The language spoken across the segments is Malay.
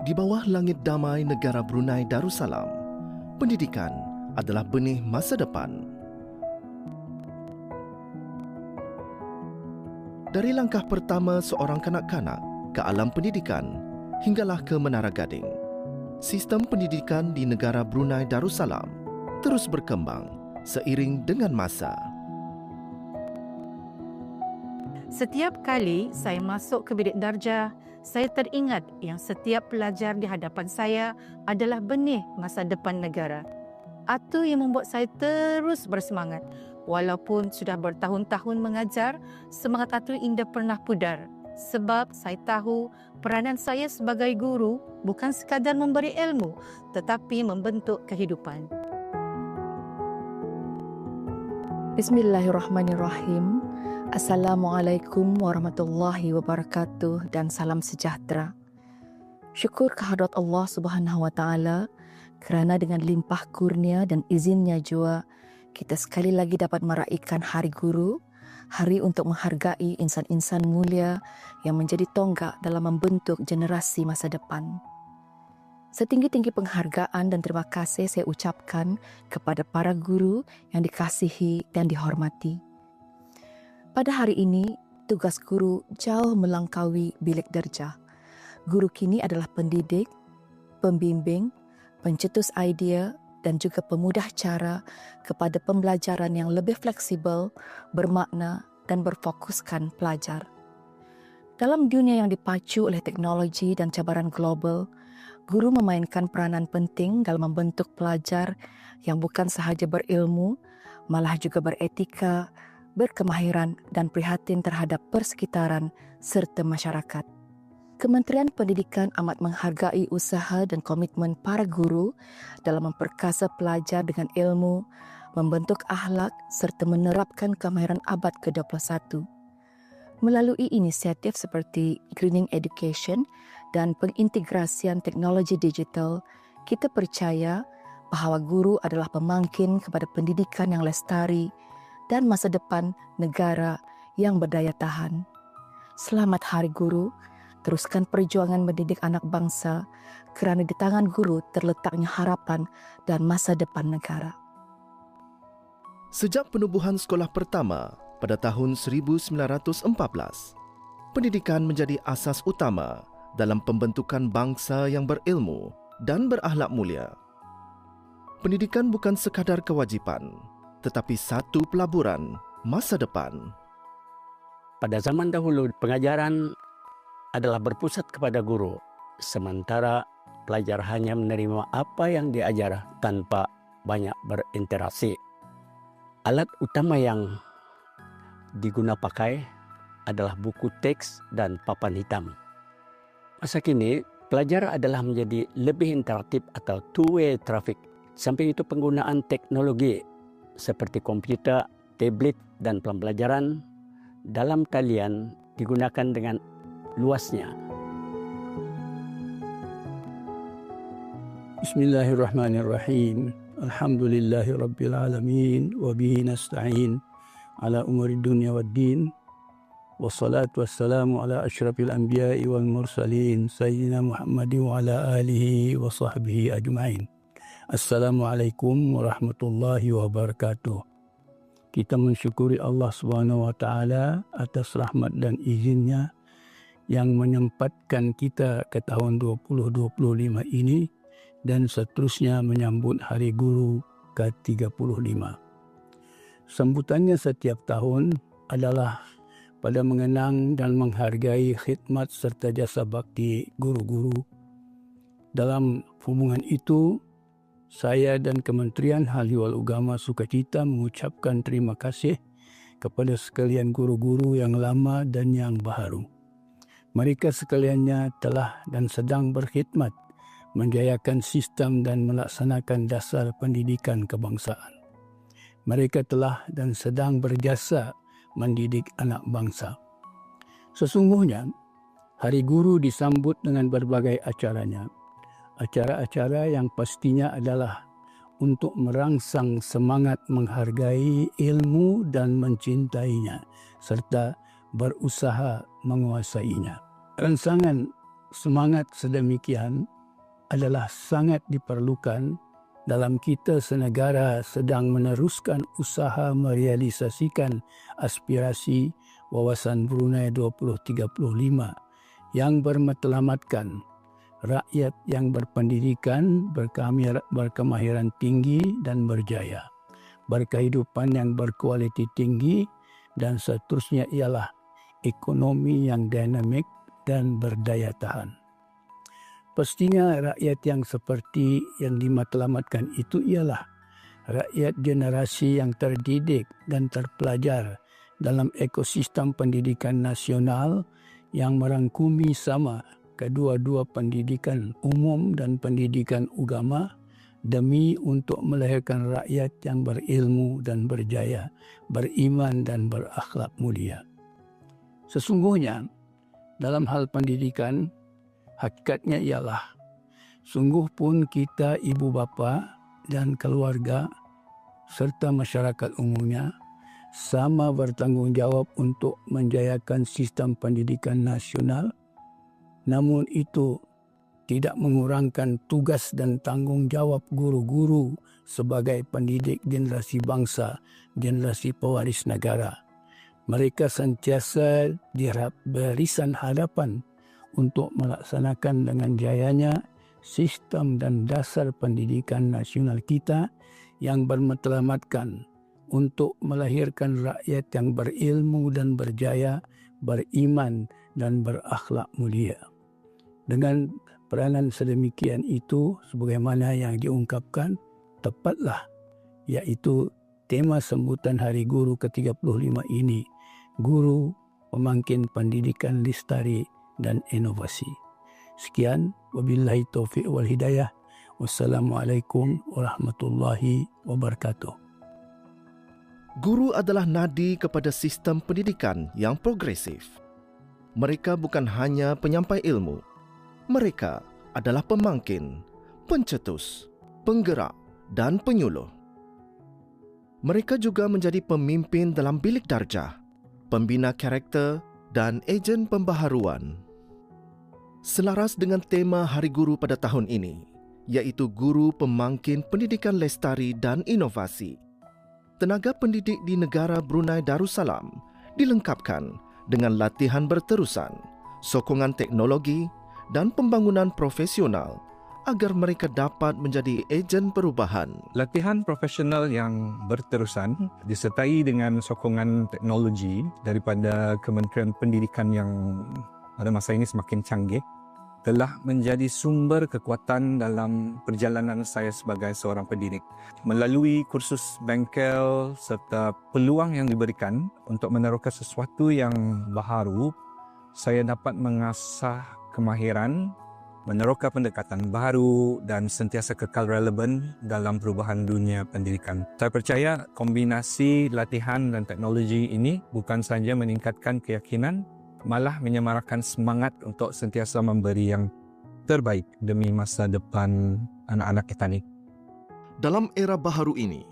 Di bawah langit damai negara Brunei Darussalam, pendidikan adalah benih masa depan. Dari langkah pertama seorang kanak-kanak ke alam pendidikan hinggalah ke Menara Gading, sistem pendidikan di negara Brunei Darussalam terus berkembang seiring dengan masa. Setiap kali saya masuk ke bilik darjah, saya teringat yang setiap pelajar di hadapan saya adalah benih masa depan negara. Itu yang membuat saya terus bersemangat. Walaupun sudah bertahun-tahun mengajar, semangat itu indah pernah pudar. Sebab saya tahu peranan saya sebagai guru bukan sekadar memberi ilmu, tetapi membentuk kehidupan. Bismillahirrahmanirrahim. Assalamualaikum warahmatullahi wabarakatuh dan salam sejahtera. Syukur kehadrat Allah Subhanahu wa taala kerana dengan limpah kurnia dan izinnya jua kita sekali lagi dapat meraihkan Hari Guru, hari untuk menghargai insan-insan mulia yang menjadi tonggak dalam membentuk generasi masa depan. Setinggi-tinggi penghargaan dan terima kasih saya ucapkan kepada para guru yang dikasihi dan dihormati. Pada hari ini, tugas guru jauh melangkaui bilik darjah. Guru kini adalah pendidik, pembimbing, pencetus idea dan juga pemudah cara kepada pembelajaran yang lebih fleksibel, bermakna dan berfokuskan pelajar. Dalam dunia yang dipacu oleh teknologi dan cabaran global, guru memainkan peranan penting dalam membentuk pelajar yang bukan sahaja berilmu, malah juga beretika, berkemahiran dan prihatin terhadap persekitaran serta masyarakat. Kementerian Pendidikan amat menghargai usaha dan komitmen para guru dalam memperkasa pelajar dengan ilmu, membentuk akhlak serta menerapkan kemahiran abad ke-21. Melalui inisiatif seperti Greening Education dan pengintegrasian teknologi digital, kita percaya bahawa guru adalah pemangkin kepada pendidikan yang lestari, dan masa depan negara yang berdaya tahan. Selamat Hari Guru, teruskan perjuangan mendidik anak bangsa kerana di tangan guru terletaknya harapan dan masa depan negara. Sejak penubuhan sekolah pertama pada tahun 1914, pendidikan menjadi asas utama dalam pembentukan bangsa yang berilmu dan berakhlak mulia. Pendidikan bukan sekadar kewajipan, tetapi satu pelaburan masa depan. Pada zaman dahulu, pengajaran adalah berpusat kepada guru, sementara pelajar hanya menerima apa yang diajar tanpa banyak berinteraksi. Alat utama yang digunakan pakai adalah buku teks dan papan hitam. Masa kini, pelajar adalah menjadi lebih interaktif atau two-way traffic. Sampai itu penggunaan teknologi seperti komputer, tablet dan pembelajaran dalam talian digunakan dengan luasnya. Bismillahirrahmanirrahim. Alhamdulillahi rabbil alamin wa bihi nasta'in ala umuri dunya wad din. Wassalatu wassalamu ala asyrafil anbiya'i wal mursalin sayyidina Muhammad wa ala alihi wa sahbihi ajma'in. Assalamualaikum warahmatullahi wabarakatuh. Kita mensyukuri Allah Subhanahu wa taala atas rahmat dan izinnya yang menyempatkan kita ke tahun 2025 ini dan seterusnya menyambut Hari Guru ke-35. Sambutannya setiap tahun adalah pada mengenang dan menghargai khidmat serta jasa bakti guru-guru. Dalam hubungan itu, saya dan Kementerian Haliwal Ugama Sukacita mengucapkan terima kasih kepada sekalian guru-guru yang lama dan yang baru. Mereka sekaliannya telah dan sedang berkhidmat menjayakan sistem dan melaksanakan dasar pendidikan kebangsaan. Mereka telah dan sedang berjasa mendidik anak bangsa. Sesungguhnya, Hari Guru disambut dengan berbagai acaranya, acara-acara yang pastinya adalah untuk merangsang semangat menghargai ilmu dan mencintainya serta berusaha menguasainya. Rangsangan semangat sedemikian adalah sangat diperlukan dalam kita senegara sedang meneruskan usaha merealisasikan aspirasi wawasan Brunei 2035 yang bermatlamatkan rakyat yang berpendidikan, berkemahiran tinggi dan berjaya, berkehidupan yang berkualiti tinggi dan seterusnya ialah ekonomi yang dinamik dan berdaya tahan. Pastinya rakyat yang seperti yang dimatlamatkan itu ialah rakyat generasi yang terdidik dan terpelajar dalam ekosistem pendidikan nasional yang merangkumi sama kedua-dua pendidikan umum dan pendidikan agama demi untuk melahirkan rakyat yang berilmu dan berjaya, beriman dan berakhlak mulia. Sesungguhnya dalam hal pendidikan hakikatnya ialah sungguh pun kita ibu bapa dan keluarga serta masyarakat umumnya sama bertanggungjawab untuk menjayakan sistem pendidikan nasional namun itu tidak mengurangkan tugas dan tanggungjawab guru-guru sebagai pendidik generasi bangsa, generasi pewaris negara. Mereka sentiasa diharap berisan hadapan untuk melaksanakan dengan jayanya sistem dan dasar pendidikan nasional kita yang bermatlamatkan untuk melahirkan rakyat yang berilmu dan berjaya, beriman dan berakhlak mulia. Dengan peranan sedemikian itu sebagaimana yang diungkapkan tepatlah iaitu tema sambutan Hari Guru ke-35 ini Guru Pemangkin Pendidikan Lestari dan inovasi. Sekian, wabillahi taufiq wal hidayah. Wassalamualaikum warahmatullahi wabarakatuh. Guru adalah nadi kepada sistem pendidikan yang progresif. Mereka bukan hanya penyampai ilmu. Mereka adalah pemangkin, pencetus, penggerak dan penyuluh. Mereka juga menjadi pemimpin dalam bilik darjah, pembina karakter dan ejen pembaharuan. Selaras dengan tema Hari Guru pada tahun ini, iaitu Guru Pemangkin Pendidikan Lestari dan Inovasi, tenaga pendidik di negara Brunei Darussalam dilengkapkan dengan latihan berterusan, sokongan teknologi dan pembangunan profesional agar mereka dapat menjadi ejen perubahan. Latihan profesional yang berterusan disertai dengan sokongan teknologi daripada Kementerian Pendidikan yang pada masa ini semakin canggih telah menjadi sumber kekuatan dalam perjalanan saya sebagai seorang pendidik. Melalui kursus bengkel serta peluang yang diberikan untuk meneroka sesuatu yang baharu, saya dapat mengasah kemahiran, meneroka pendekatan baru dan sentiasa kekal relevan dalam perubahan dunia pendidikan. Saya percaya kombinasi latihan dan teknologi ini bukan saja meningkatkan keyakinan malah menyemarakan semangat untuk sentiasa memberi yang terbaik demi masa depan anak-anak kita ni. Dalam era baharu ini,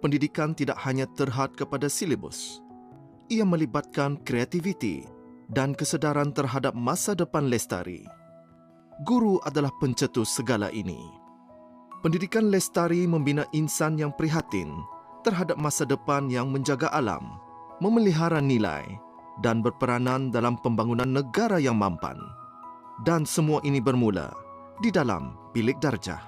pendidikan tidak hanya terhad kepada silibus. Ia melibatkan kreativiti dan kesedaran terhadap masa depan lestari. Guru adalah pencetus segala ini. Pendidikan lestari membina insan yang prihatin terhadap masa depan yang menjaga alam, memelihara nilai dan berperanan dalam pembangunan negara yang mampan. Dan semua ini bermula di dalam bilik darjah.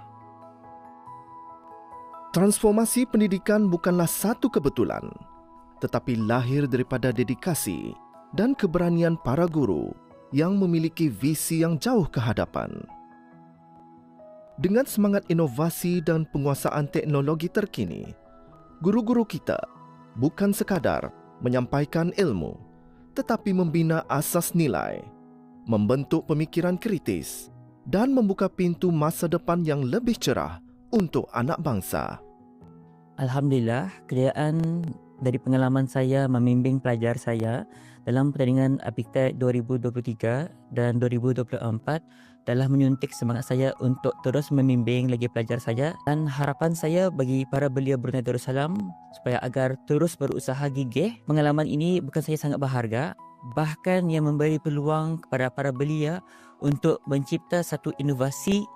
Transformasi pendidikan bukanlah satu kebetulan, tetapi lahir daripada dedikasi dan keberanian para guru yang memiliki visi yang jauh ke hadapan. Dengan semangat inovasi dan penguasaan teknologi terkini, guru-guru kita bukan sekadar menyampaikan ilmu, tetapi membina asas nilai, membentuk pemikiran kritis dan membuka pintu masa depan yang lebih cerah untuk anak bangsa. Alhamdulillah, kerjaan dari pengalaman saya membimbing pelajar saya dalam pertandingan Apiktet 2023 dan 2024 telah menyuntik semangat saya untuk terus membimbing lagi pelajar saya dan harapan saya bagi para belia Brunei Darussalam supaya agar terus berusaha gigih. Pengalaman ini bukan saya sangat berharga bahkan yang memberi peluang kepada para belia untuk mencipta satu inovasi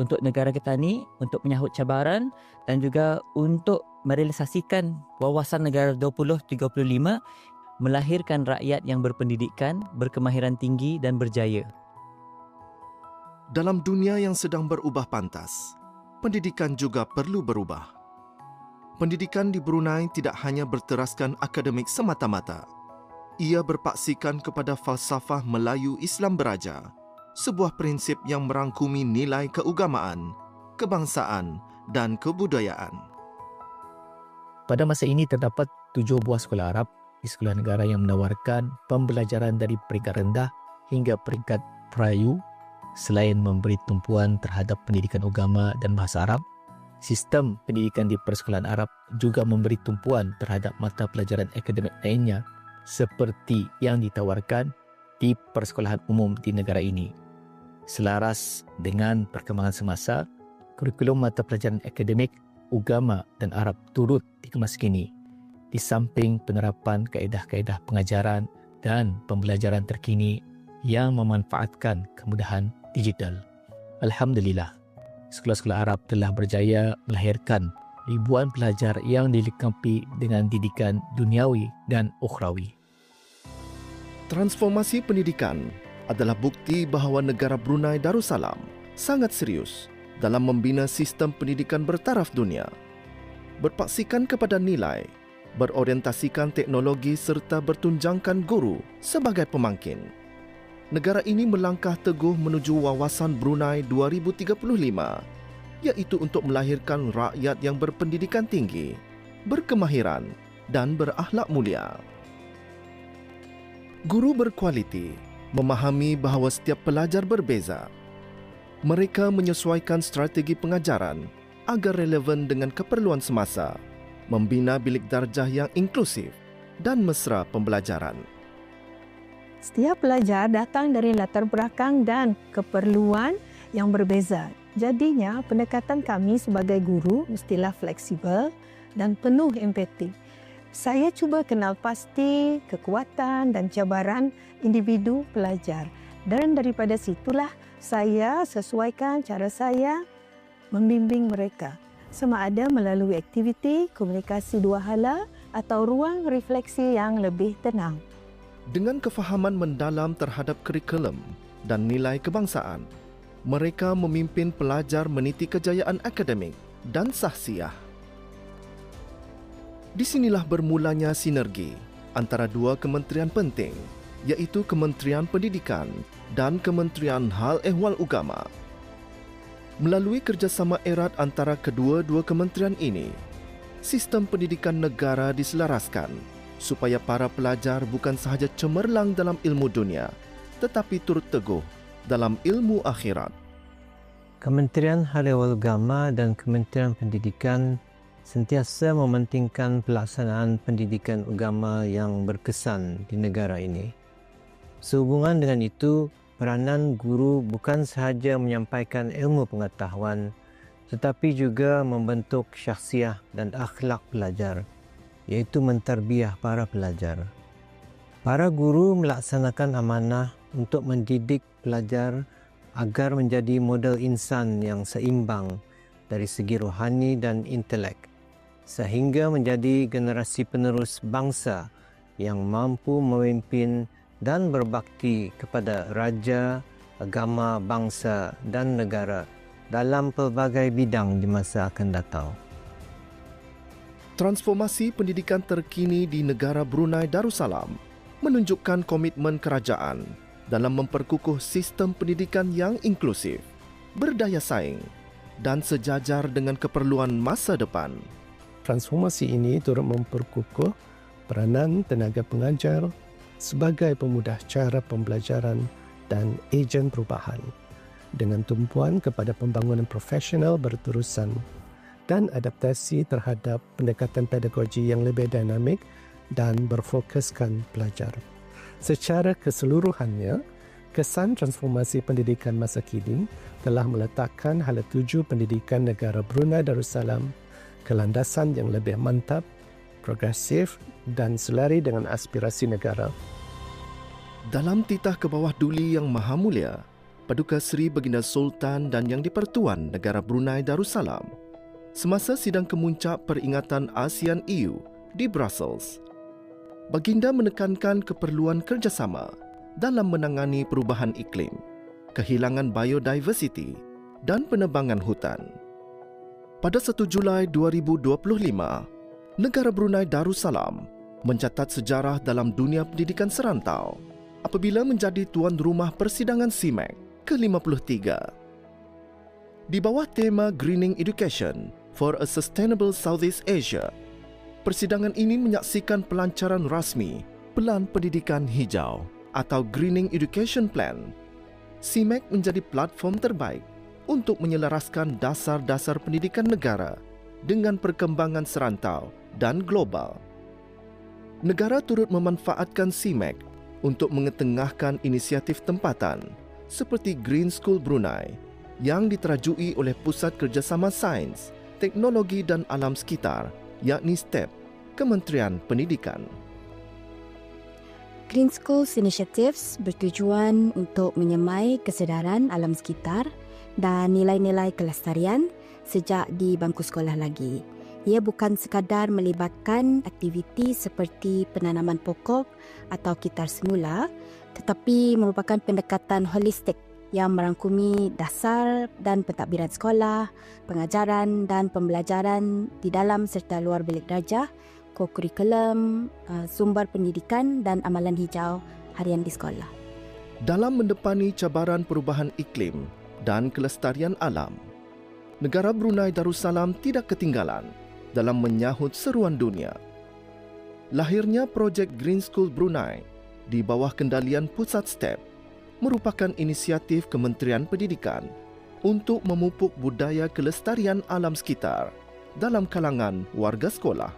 untuk negara kita ni untuk menyahut cabaran dan juga untuk merealisasikan wawasan negara 2035 melahirkan rakyat yang berpendidikan, berkemahiran tinggi dan berjaya. Dalam dunia yang sedang berubah pantas, pendidikan juga perlu berubah. Pendidikan di Brunei tidak hanya berteraskan akademik semata-mata. Ia berpaksikan kepada falsafah Melayu Islam Beraja, sebuah prinsip yang merangkumi nilai keugamaan, kebangsaan dan kebudayaan. Pada masa ini terdapat tujuh buah sekolah Arab di sekolah negara yang menawarkan pembelajaran dari peringkat rendah hingga peringkat prayu selain memberi tumpuan terhadap pendidikan agama dan bahasa Arab, sistem pendidikan di persekolahan Arab juga memberi tumpuan terhadap mata pelajaran akademik lainnya seperti yang ditawarkan di persekolahan umum di negara ini. Selaras dengan perkembangan semasa, kurikulum mata pelajaran akademik, agama dan Arab turut dikemas kini di samping penerapan kaedah-kaedah pengajaran dan pembelajaran terkini yang memanfaatkan kemudahan digital. Alhamdulillah, sekolah-sekolah Arab telah berjaya melahirkan ribuan pelajar yang dilengkapi dengan didikan duniawi dan ukhrawi. Transformasi pendidikan adalah bukti bahawa negara Brunei Darussalam sangat serius dalam membina sistem pendidikan bertaraf dunia. Berpaksikan kepada nilai, berorientasikan teknologi serta bertunjangkan guru sebagai pemangkin negara ini melangkah teguh menuju wawasan Brunei 2035 iaitu untuk melahirkan rakyat yang berpendidikan tinggi, berkemahiran dan berakhlak mulia. Guru berkualiti memahami bahawa setiap pelajar berbeza. Mereka menyesuaikan strategi pengajaran agar relevan dengan keperluan semasa, membina bilik darjah yang inklusif dan mesra pembelajaran. Setiap pelajar datang dari latar belakang dan keperluan yang berbeza. Jadinya, pendekatan kami sebagai guru mestilah fleksibel dan penuh empati. Saya cuba kenal pasti kekuatan dan cabaran individu pelajar. Dan daripada situlah saya sesuaikan cara saya membimbing mereka. Sama ada melalui aktiviti, komunikasi dua hala atau ruang refleksi yang lebih tenang dengan kefahaman mendalam terhadap kurikulum dan nilai kebangsaan, mereka memimpin pelajar meniti kejayaan akademik dan sahsiah. Di sinilah bermulanya sinergi antara dua kementerian penting, iaitu Kementerian Pendidikan dan Kementerian Hal Ehwal Ugama. Melalui kerjasama erat antara kedua-dua kementerian ini, sistem pendidikan negara diselaraskan supaya para pelajar bukan sahaja cemerlang dalam ilmu dunia tetapi turut teguh dalam ilmu akhirat. Kementerian Hariwal Agama dan Kementerian Pendidikan sentiasa mementingkan pelaksanaan pendidikan agama yang berkesan di negara ini. Sehubungan dengan itu, peranan guru bukan sahaja menyampaikan ilmu pengetahuan tetapi juga membentuk syakhsiah dan akhlak pelajar iaitu menterbiah para pelajar. Para guru melaksanakan amanah untuk mendidik pelajar agar menjadi model insan yang seimbang dari segi rohani dan intelek sehingga menjadi generasi penerus bangsa yang mampu memimpin dan berbakti kepada raja, agama, bangsa dan negara dalam pelbagai bidang di masa akan datang. Transformasi pendidikan terkini di negara Brunei Darussalam menunjukkan komitmen kerajaan dalam memperkukuh sistem pendidikan yang inklusif, berdaya saing dan sejajar dengan keperluan masa depan. Transformasi ini turut memperkukuh peranan tenaga pengajar sebagai pemudah cara pembelajaran dan ejen perubahan dengan tumpuan kepada pembangunan profesional berterusan dan adaptasi terhadap pendekatan pedagogi yang lebih dinamik dan berfokuskan pelajar. Secara keseluruhannya, kesan transformasi pendidikan masa kini telah meletakkan hala tuju pendidikan negara Brunei Darussalam ke landasan yang lebih mantap, progresif dan selari dengan aspirasi negara. Dalam titah ke bawah duli yang maha mulia, Paduka Seri Baginda Sultan dan Yang di-Pertuan Negara Brunei Darussalam semasa sidang kemuncak peringatan ASEAN EU di Brussels. Baginda menekankan keperluan kerjasama dalam menangani perubahan iklim, kehilangan biodiversiti dan penebangan hutan. Pada 1 Julai 2025, negara Brunei Darussalam mencatat sejarah dalam dunia pendidikan serantau apabila menjadi tuan rumah persidangan CIMAC ke-53. Di bawah tema Greening Education for a Sustainable Southeast Asia, persidangan ini menyaksikan pelancaran rasmi Pelan Pendidikan Hijau atau Greening Education Plan. CIMAC menjadi platform terbaik untuk menyelaraskan dasar-dasar pendidikan negara dengan perkembangan serantau dan global. Negara turut memanfaatkan CIMAC untuk mengetengahkan inisiatif tempatan seperti Green School Brunei yang diterajui oleh Pusat Kerjasama Sains, Teknologi dan Alam Sekitar yakni STEP, Kementerian Pendidikan. Green Schools Initiatives bertujuan untuk menyemai kesedaran alam sekitar dan nilai-nilai kelestarian sejak di bangku sekolah lagi. Ia bukan sekadar melibatkan aktiviti seperti penanaman pokok atau kitar semula tetapi merupakan pendekatan holistik yang merangkumi dasar dan pentadbiran sekolah, pengajaran dan pembelajaran di dalam serta luar bilik darjah, kokurikulum, uh, sumber pendidikan dan amalan hijau harian di sekolah. Dalam mendepani cabaran perubahan iklim dan kelestarian alam, negara Brunei Darussalam tidak ketinggalan dalam menyahut seruan dunia. Lahirnya projek Green School Brunei di bawah kendalian Pusat STEP merupakan inisiatif Kementerian Pendidikan untuk memupuk budaya kelestarian alam sekitar dalam kalangan warga sekolah.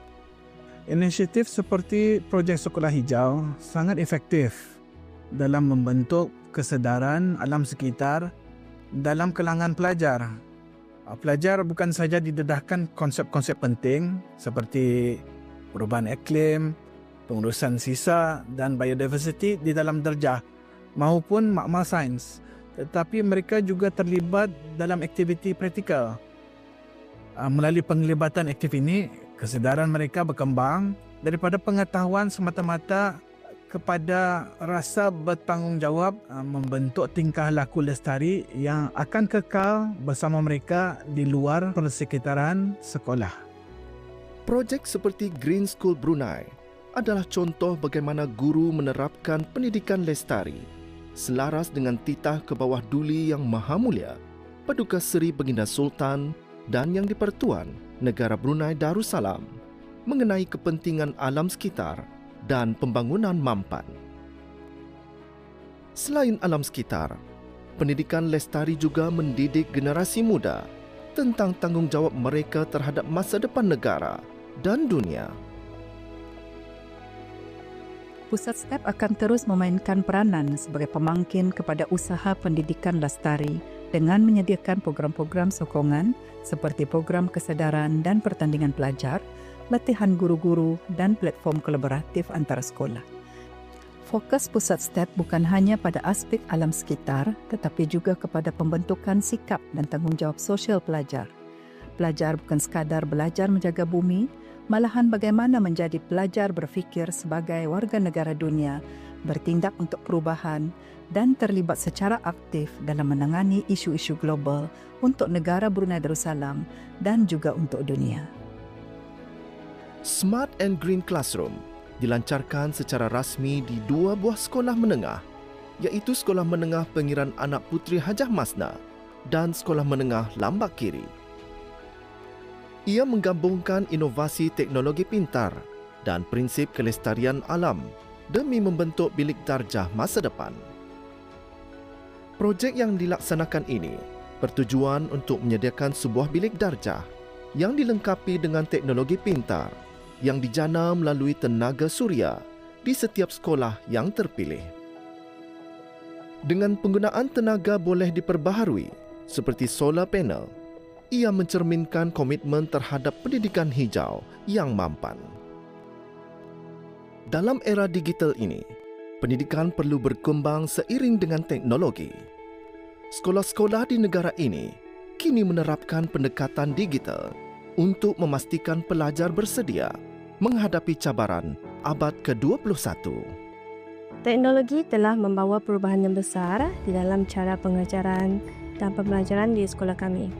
Inisiatif seperti projek sekolah hijau sangat efektif dalam membentuk kesedaran alam sekitar dalam kalangan pelajar. Ah, pelajar bukan saja didedahkan konsep-konsep penting seperti perubahan iklim, pengurusan sisa dan biodiversity di dalam darjah maupun makmal sains tetapi mereka juga terlibat dalam aktiviti praktikal. Ah, melalui penglibatan aktif ini, kesedaran mereka berkembang daripada pengetahuan semata-mata kepada rasa bertanggungjawab ah, membentuk tingkah laku lestari yang akan kekal bersama mereka di luar persekitaran sekolah. Projek seperti Green School Brunei adalah contoh bagaimana guru menerapkan pendidikan lestari selaras dengan titah ke bawah duli yang maha mulia Paduka Seri Baginda Sultan dan Yang di-Pertuan Negara Brunei Darussalam mengenai kepentingan alam sekitar dan pembangunan mampan. Selain alam sekitar, pendidikan lestari juga mendidik generasi muda tentang tanggungjawab mereka terhadap masa depan negara dan dunia. Pusat STEP akan terus memainkan peranan sebagai pemangkin kepada usaha pendidikan lestari dengan menyediakan program-program sokongan seperti program kesedaran dan pertandingan pelajar, latihan guru-guru dan platform kolaboratif antara sekolah. Fokus pusat STEP bukan hanya pada aspek alam sekitar tetapi juga kepada pembentukan sikap dan tanggungjawab sosial pelajar. Pelajar bukan sekadar belajar menjaga bumi malahan bagaimana menjadi pelajar berfikir sebagai warga negara dunia, bertindak untuk perubahan dan terlibat secara aktif dalam menangani isu-isu global untuk negara Brunei Darussalam dan juga untuk dunia. Smart and Green Classroom dilancarkan secara rasmi di dua buah sekolah menengah iaitu Sekolah Menengah Pengiran Anak Puteri Hajah Masna dan Sekolah Menengah Lambak Kiri. Ia menggabungkan inovasi teknologi pintar dan prinsip kelestarian alam demi membentuk bilik darjah masa depan. Projek yang dilaksanakan ini bertujuan untuk menyediakan sebuah bilik darjah yang dilengkapi dengan teknologi pintar yang dijana melalui tenaga suria di setiap sekolah yang terpilih. Dengan penggunaan tenaga boleh diperbaharui seperti solar panel, ia mencerminkan komitmen terhadap pendidikan hijau yang mampan. Dalam era digital ini, Pendidikan perlu berkembang seiring dengan teknologi. Sekolah-sekolah di negara ini kini menerapkan pendekatan digital untuk memastikan pelajar bersedia menghadapi cabaran abad ke-21. Teknologi telah membawa perubahan yang besar di dalam cara pengajaran dan pembelajaran di sekolah kami.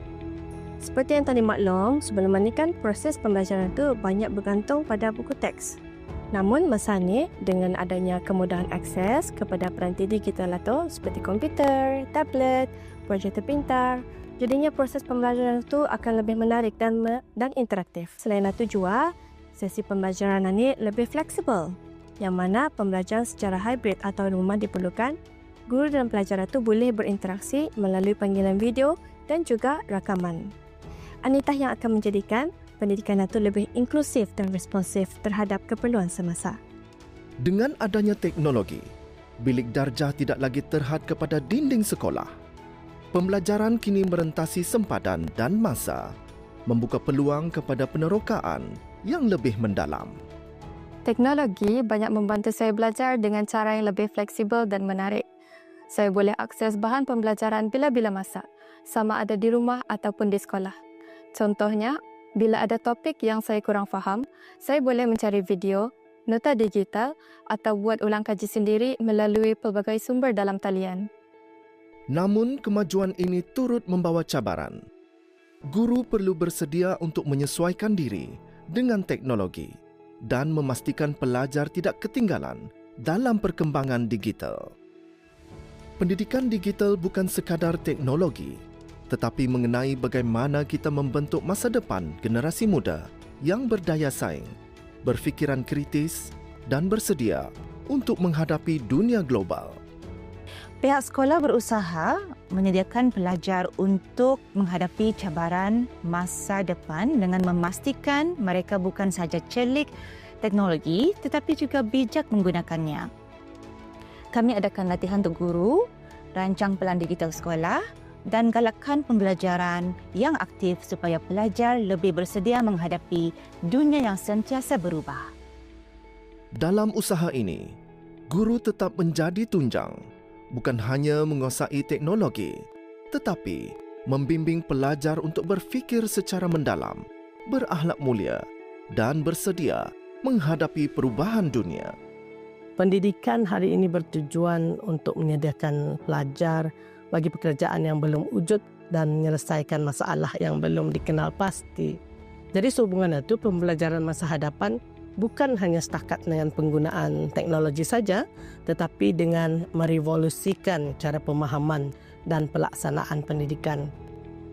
Seperti yang tadi maklum, sebelum ini kan proses pembelajaran itu banyak bergantung pada buku teks. Namun masa dengan adanya kemudahan akses kepada peranti digital atau seperti komputer, tablet, projektor pintar, jadinya proses pembelajaran itu akan lebih menarik dan dan interaktif. Selain itu juga, sesi pembelajaran ini lebih fleksibel yang mana pembelajaran secara hybrid atau rumah diperlukan. Guru dan pelajar itu boleh berinteraksi melalui panggilan video dan juga rakaman. Anitah yang akan menjadikan pendidikan itu lebih inklusif dan responsif terhadap keperluan semasa. Dengan adanya teknologi, bilik darjah tidak lagi terhad kepada dinding sekolah. Pembelajaran kini merentasi sempadan dan masa, membuka peluang kepada penerokaan yang lebih mendalam. Teknologi banyak membantu saya belajar dengan cara yang lebih fleksibel dan menarik. Saya boleh akses bahan pembelajaran bila-bila masa, sama ada di rumah ataupun di sekolah. Contohnya, bila ada topik yang saya kurang faham, saya boleh mencari video, nota digital atau buat ulang kaji sendiri melalui pelbagai sumber dalam talian. Namun, kemajuan ini turut membawa cabaran. Guru perlu bersedia untuk menyesuaikan diri dengan teknologi dan memastikan pelajar tidak ketinggalan dalam perkembangan digital. Pendidikan digital bukan sekadar teknologi, tetapi mengenai bagaimana kita membentuk masa depan generasi muda yang berdaya saing, berfikiran kritis dan bersedia untuk menghadapi dunia global. Pihak sekolah berusaha menyediakan pelajar untuk menghadapi cabaran masa depan dengan memastikan mereka bukan sahaja celik teknologi tetapi juga bijak menggunakannya. Kami adakan latihan untuk guru, rancang pelan digital sekolah dan galakkan pembelajaran yang aktif supaya pelajar lebih bersedia menghadapi dunia yang sentiasa berubah. Dalam usaha ini, guru tetap menjadi tunjang, bukan hanya menguasai teknologi, tetapi membimbing pelajar untuk berfikir secara mendalam, berakhlak mulia dan bersedia menghadapi perubahan dunia. Pendidikan hari ini bertujuan untuk menyediakan pelajar bagi pekerjaan yang belum wujud dan menyelesaikan masalah yang belum dikenal pasti. Jadi sehubungan itu pembelajaran masa hadapan bukan hanya setakat dengan penggunaan teknologi saja tetapi dengan merevolusikan cara pemahaman dan pelaksanaan pendidikan.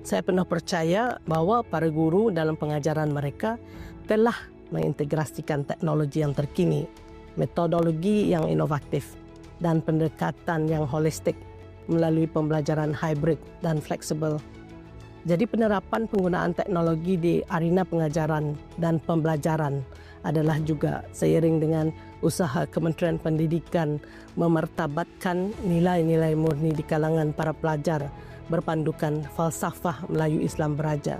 Saya penuh percaya bahawa para guru dalam pengajaran mereka telah mengintegrasikan teknologi yang terkini, metodologi yang inovatif dan pendekatan yang holistik melalui pembelajaran hybrid dan fleksibel. Jadi penerapan penggunaan teknologi di arena pengajaran dan pembelajaran adalah juga seiring dengan usaha Kementerian Pendidikan memertabatkan nilai-nilai murni di kalangan para pelajar berpandukan falsafah Melayu Islam Beraja.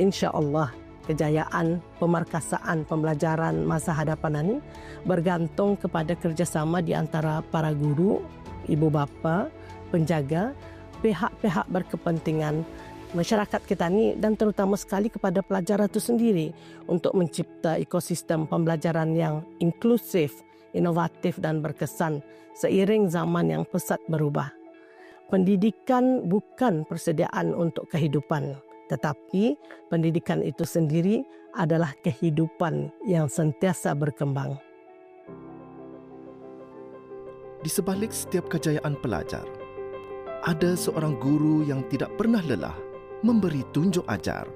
Insya Allah kejayaan pemarkasaan pembelajaran masa hadapan ini bergantung kepada kerjasama di antara para guru, ibu bapa, penjaga, pihak-pihak berkepentingan masyarakat kita ni dan terutama sekali kepada pelajar itu sendiri untuk mencipta ekosistem pembelajaran yang inklusif, inovatif dan berkesan seiring zaman yang pesat berubah. Pendidikan bukan persediaan untuk kehidupan, tetapi pendidikan itu sendiri adalah kehidupan yang sentiasa berkembang. Di sebalik setiap kejayaan pelajar, ada seorang guru yang tidak pernah lelah memberi tunjuk ajar.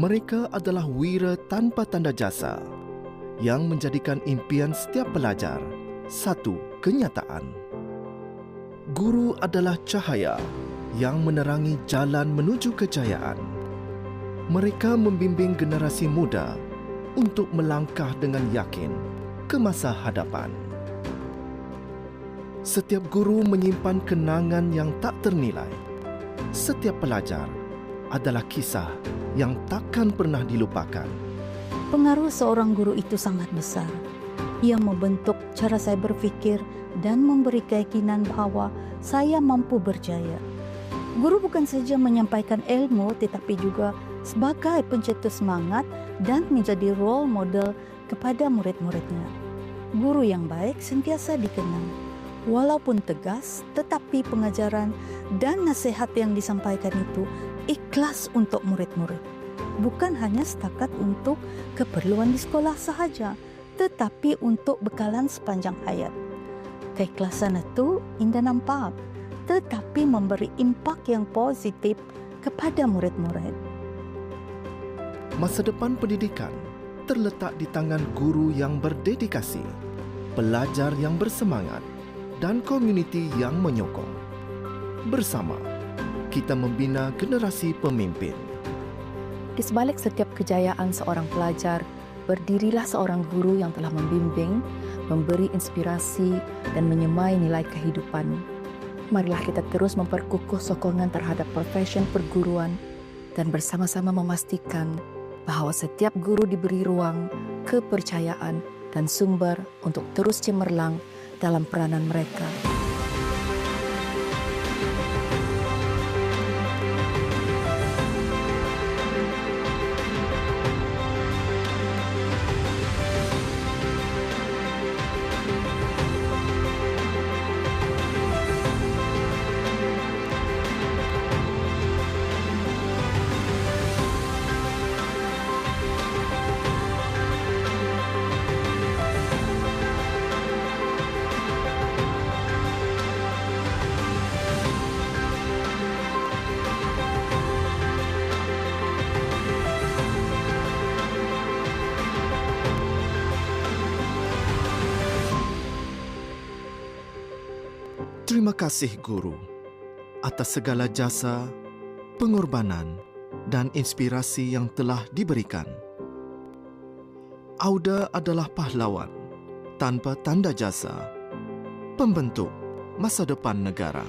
Mereka adalah wira tanpa tanda jasa yang menjadikan impian setiap pelajar satu kenyataan. Guru adalah cahaya yang menerangi jalan menuju kejayaan. Mereka membimbing generasi muda untuk melangkah dengan yakin ke masa hadapan. Setiap guru menyimpan kenangan yang tak ternilai. Setiap pelajar adalah kisah yang takkan pernah dilupakan. Pengaruh seorang guru itu sangat besar. yang membentuk cara saya berfikir dan memberi keyakinan bahawa saya mampu berjaya. Guru bukan saja menyampaikan ilmu tetapi juga sebagai pencetus semangat dan menjadi role model kepada murid-muridnya. Guru yang baik sentiasa dikenang. Walaupun tegas, tetapi pengajaran dan nasihat yang disampaikan itu ikhlas untuk murid-murid. Bukan hanya setakat untuk keperluan di sekolah sahaja, tetapi untuk bekalan sepanjang hayat. Keikhlasan itu indah nampak, tetapi memberi impak yang positif kepada murid-murid. Masa depan pendidikan terletak di tangan guru yang berdedikasi, pelajar yang bersemangat dan komuniti yang menyokong. Bersama, kita membina generasi pemimpin. Di sebalik setiap kejayaan seorang pelajar, berdirilah seorang guru yang telah membimbing, memberi inspirasi dan menyemai nilai kehidupan. Marilah kita terus memperkukuh sokongan terhadap profesion perguruan dan bersama-sama memastikan bahawa setiap guru diberi ruang, kepercayaan dan sumber untuk terus cemerlang dalam peranan mereka. Terima kasih guru atas segala jasa, pengorbanan dan inspirasi yang telah diberikan. Auda adalah pahlawan tanpa tanda jasa, pembentuk masa depan negara.